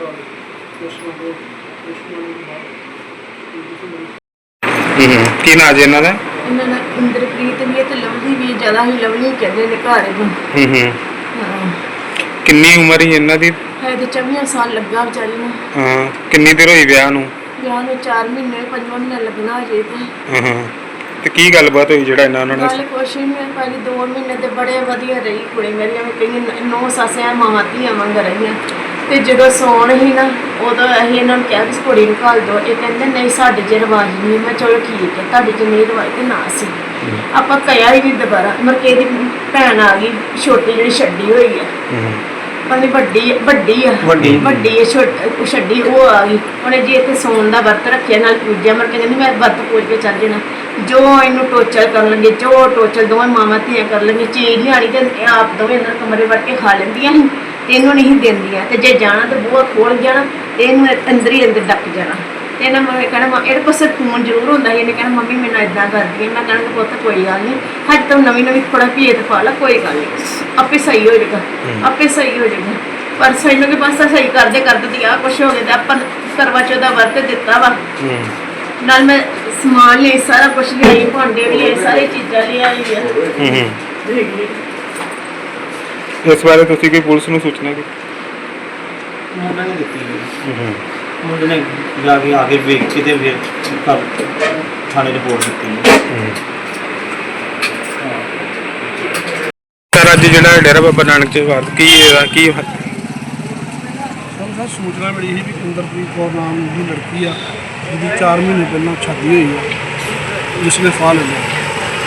ਹੂੰ। ਕੀ ਨਾਂ ਜੀ ਇਹਨਾਂ ਦਾ? ਇਹਨਾਂ ਦਾ ਇੰਦਰਪ੍ਰੀਤ ਵੀ ਹੈ ਤੇ ਲਵਲੀ ਵੀ ਹੈ। ਜ਼ਿਆਦਾ ਹੀ ਲਵਲੀ ਕਹਿੰਦੇ ਨੇ ਘਰ ਨੂੰ ਹੂੰ ਹੂੰ। ਹਾਂ। ਕਿੰਨੀ ਉਮਰ ਹੀ ਇਹਨਾਂ ਦੀ? ਹੈ ਤੇ 24 ਸਾਲ ਲੱਗਾ ਵਿਚਾਰੀ ਨੂੰ। ਹਾਂ ਕਿੰਨੀ ਦੇਰ ਹੋਈ ਵਿਆਹ ਨੂੰ? ਵਿਆਹ ਨੂੰ 4 ਮਹੀਨੇ 5 ਮਹੀਨੇ ਲੱਗਣਾ ਜੇ ਤੇ। ਹਾਂ ਹਾਂ। ਤੇ ਕੀ ਗੱਲਬਾਤ ਹੋਈ ਜਿਹੜਾ ਇਹਨਾਂ ਉਹਨਾਂ ਗੱਲ ਕੁਛ ਨਹੀਂ ਹੈ ਪਹਿਲੇ 2 ਮਹੀਨੇ ਤੇ ਬੜੇ ਵਧੀਆ ਰਹੀ ਕੁੜੀ ਮੇਰੀ ਐਵੇਂ ਕਹੀ ਨੌ ਸਾਸਿਆਂ ਮਾਵਾਂ ਧੀਆਂ ਵਾਂਗ ਰਹੀਆਂ। ਤੇ ਜਦੋਂ ਸੌਣ ਹੀ ਨਾ ਉਦੋਂ ਅਸੀਂ ਇਹਨਾਂ ਨੂੰ ਕਿਹਾ ਕਿ ਕੁੜੀ ਨੂੰ ਘੱਲ ਦਿਓ। ਇਹ ਕਹਿੰਦੇ ਨਹੀਂ ਸਾਡੇ ਜੇ ਰਿਵਾਜ ਨਹੀਂ ਮੈਂ ਚਲੋ ਠੀਕ ਹੈ ਤੁਹਾਡੇ ਚ ਨਹੀਂ ਰਿਵਾਜ ਤੇ ਨਾ ਸੀ ਆਪਾਂ ਕਹਿਆ ਹੀ ਨਹੀਂ ਦੁਬਾਰਾ। ਮਰਕੇ ਦੀ ਭੈਣ ਆ ਗਈ ਛੋਟੀ ਜਿਹੜੀ ਛੱਡੀ ਹੋਈ ਹੈ। ਪਾਣੀ ਵੱਡੀ ਵੱਡੀ ਆ। ਵੱਡੀ। ਆ ਛੋਟੀ ਛੱਡੀ ਉਹ ਆ ਗਈ। ਉਹਨੇ ਜੀ ਇੱਥੇ ਸੌਣ ਦਾ ਵਰਤ ਰੱਖਿਆ ਨਾਲ ਪੂਜਿਆ ਮਰ ਕੇ ਕਹਿੰਦੀ ਮੈਂ ਵਰਤ ਪੂਜ ਕੇ ਚੱਲ ਜਾਣਾ। ਜੋ ਇਹਨੂੰ ਟੋਚਲ ਕਰਨ ਲੱਗੇ ਜੋ ਟੋਚਲ ਦੋਵੇਂ ਮਾਮਾ ਧੀਆਂ ਕਰ ਲੱਗੇ ਚੀਜ਼ ਨਹੀਂ ਆਣੀ ਤੇ ਆਪ ਦੋਵੇਂ ਅੰਦਰ ਕਮਰੇ ਵੜ ਕੇ ਖਾ ਲੈਂਦੀਆਂ ਸੀ। ਇਹਨੂੰ ਨਹੀਂ ਦਿੰਦੀਆਂ ਤੇ ਜੇ ਜਾਣਾ ਤੇ ਬੂਹਾ ਖੋਲ ਜਾਣਾ ਤੇ ਇਹਨੂੰ ਅੰਦਰ ਹੀ ਅੰਦਰ ਡੱਕ ਜਾਣਾ। ਤੇ ਇਹਨਾਂ ਮੈਂ ਕਹਿਣਾ ਮ- ਇਹਦੇ ਕੋਲ ਸਿਰ ਫੋਨ ਜ਼ਰੂਰ ਹੁੰਦਾ ਸੀ। ਇਹਨੇ ਕਹਿਣਾ ਮੰਮੀ ਮੈਨੂੰ ਇਦਾਂ ਕਰਦੀ ਹੈ ਮੈਂ ਕਹਿਣਾ ਪੁੱਤ ਕੋਈ ਗੱਲ ਨਹੀਂ। ਹੱਜ ਤੋਂ ਨਵੀਂ ਨਵੀਂ ਥੋੜਾ ਭੇਦ ਪਾ ਲਾ ਕੋਈ ਗੱਲ ਨਹੀਂ। ਆਪੇ ਸਹੀ ਹੋ ਜਾਏਗਾ ਆਪੇ ਸਹੀ ਹੋ ਜਾਏਗਾ। ਪਰ ਸਾਨੂੰ ਕੇ ਪਾਸਾ ਸਹੀ ਕਰਦੇ ਕਰਦੇ ਦੀ ਆ ਕੁਛ ਹੋ ਗਿਆ ਤੇ ਆਪਾਂ ਕਰਵਾ ਚੌਥ ਦਾ ਵਰਤ ਦਿੱਤਾ ਵਾ। ਹੂੰ। ਨਾਲ ਮੈਂ ਸਮਾਨ ਲਈ ਸਾਰਾ ਕੁਝ ਲਿਆਈ ਭਾਂਡੇ ਵੀ ਲਿਆਏ ਸਾਰੀ ਚੀਜ਼ਾਂ ਲਿਆਈ ਆ ਹੂੰ। ਹੂੰ ਇਸ ਬਾਰੇ ਤੁਸੀਂ ਕੋਈ ਪੁਲਿਸ ਨੂੰ ਸੂਚਨਾ ਕੀਤੀ ਮੁੰਡੇ ਨੇ ਦਿੱਤੀ ਹੈ। ਮੁੰਡੇ ਨੇ ਜਾ ਕੇ ਆ ਕੇ ਵੇਖ ਕੇ ਤੇ ਫਿਰ ਘਰ ਥਾਣੇ ਰਿਪੋਰਟ ਦਿੱਤੀ ਹੈ। ਹੂੰ। ਸਰ ਅੱਜ ਜਿਹੜਾ ਡੇਰਾ ਬਾਬਾ ਨਾਨਕ ਦੇ ਵਾਰ ਕੀ ਇਹਦਾ ਕੀ ਸਾਨੂੰ ਸਰ ਸੂਚਨਾ ਮਿਲੀ ਸੀ ਵੀ ਇੰਦਰਪ੍ਰੀਤ ਕੌਰ ਨਾਮ ਦੀ ਲੜਕੀ ਆ ਜਿਹਦੀ 4 ਮਹੀਨੇ ਪਹਿਲਾਂ ਸ਼ਾਦੀ ਹੋਈ ਆ ਜਿਸ ਨੇ ਫਾਹ ਲੈ ਲਿਆ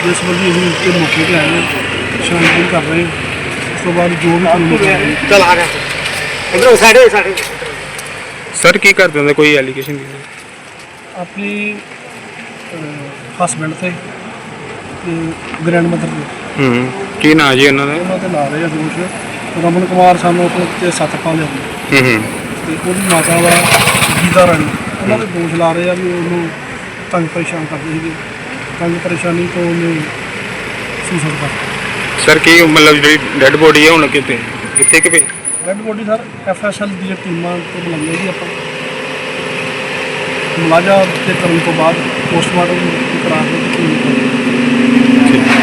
ਜਿਸ ਬੰਦੀ ਅਸੀਂ ਉੱਤੇ ਮੌਕੇ ਤੇ ਆਏ ਹਾਂ ਛਾਣਬੀਨ ਕਰ ਰਹੇ ਹਾਂ ਉਸ ਤੋਂ ਬਾਅਦ ਜੋ ਵੀ ਕਾਨੂੰਨੀ ਕਾਰਵਾਈ ਚਲ ਆ ਗਿਆ। ਇਧਰੋਂ ਸਾਡੇ ਸਾਡੇ ਸਰ ਕੀ ਕਰਦੇ ਹੁੰਦੇ? ਕੋਈ ਐਲੀਗੇਸ਼ਨ ਨਹੀਂ? ਆਪਣੀ ਹਸਬੈਂਡ ਤੇ ਗ੍ਰੈਂਡ ਮਦਰ ਹੂੰ ਕੀ ਨਾਂ ਜੀ ਉਹਨਾਂ ਦਾ? ਉਹਨਾਂ ਤੇ ਲਾ ਰਹੇ ਆ ਦੋਸ਼ ਰਮਨ ਕੁਮਾਰ ਸਾਨੂੰ ਆਪਣੇ ਤੇ ਸੱਤ ਪਾ ਲਿਆ। ਹੂੰ ਹੂੰ। ਤੇ ਉਹਦੀ ਮਾਤਾ ਵਾ ਗੀਤਾ ਰਾਣੀ। ਉਹਨਾਂ ਦੇ ਦੋਸ਼ ਲਾ ਰਹੇ ਆ ਵੀ ਉਹਨੂੰ ਤੰਗ ਪਰੇਸ਼ਾਨ ਕਰਦੇ ਸੀਗੇ। ਤੰਗ ਪਰੇਸ਼ਾਨੀ ਤੋਂ ਉਹਨੇ ਸੁਸਾਈਡ ਕਰ ਸਰ ਕੀ ਮਤਲਬ ਜਿਹੜੀ ਡੈੱਡ ਬੋਡੀ ਹੈ ਹੁਣ ਕਿਤੇ ਕਿੱਥੇ ਕਿ ਪਈ ਰੈੱਡ ਬੋਡੀ ਸਰ ਐਫਐਸਐਲ ਦੀਆਂ ਟੀਮਾਂ ਤੋਂ ਬੁਲਾਈਆਂ ਜੀ ਆਪਾਂ। ਮੁਲਾਜ਼ਾ ਤੇ ਕਰਨ ਤੋਂ ਬਾਅਦ ਪੋਸਟਮਾਰਟਮ ਕਰਾ ਕੇ ਟੀਮ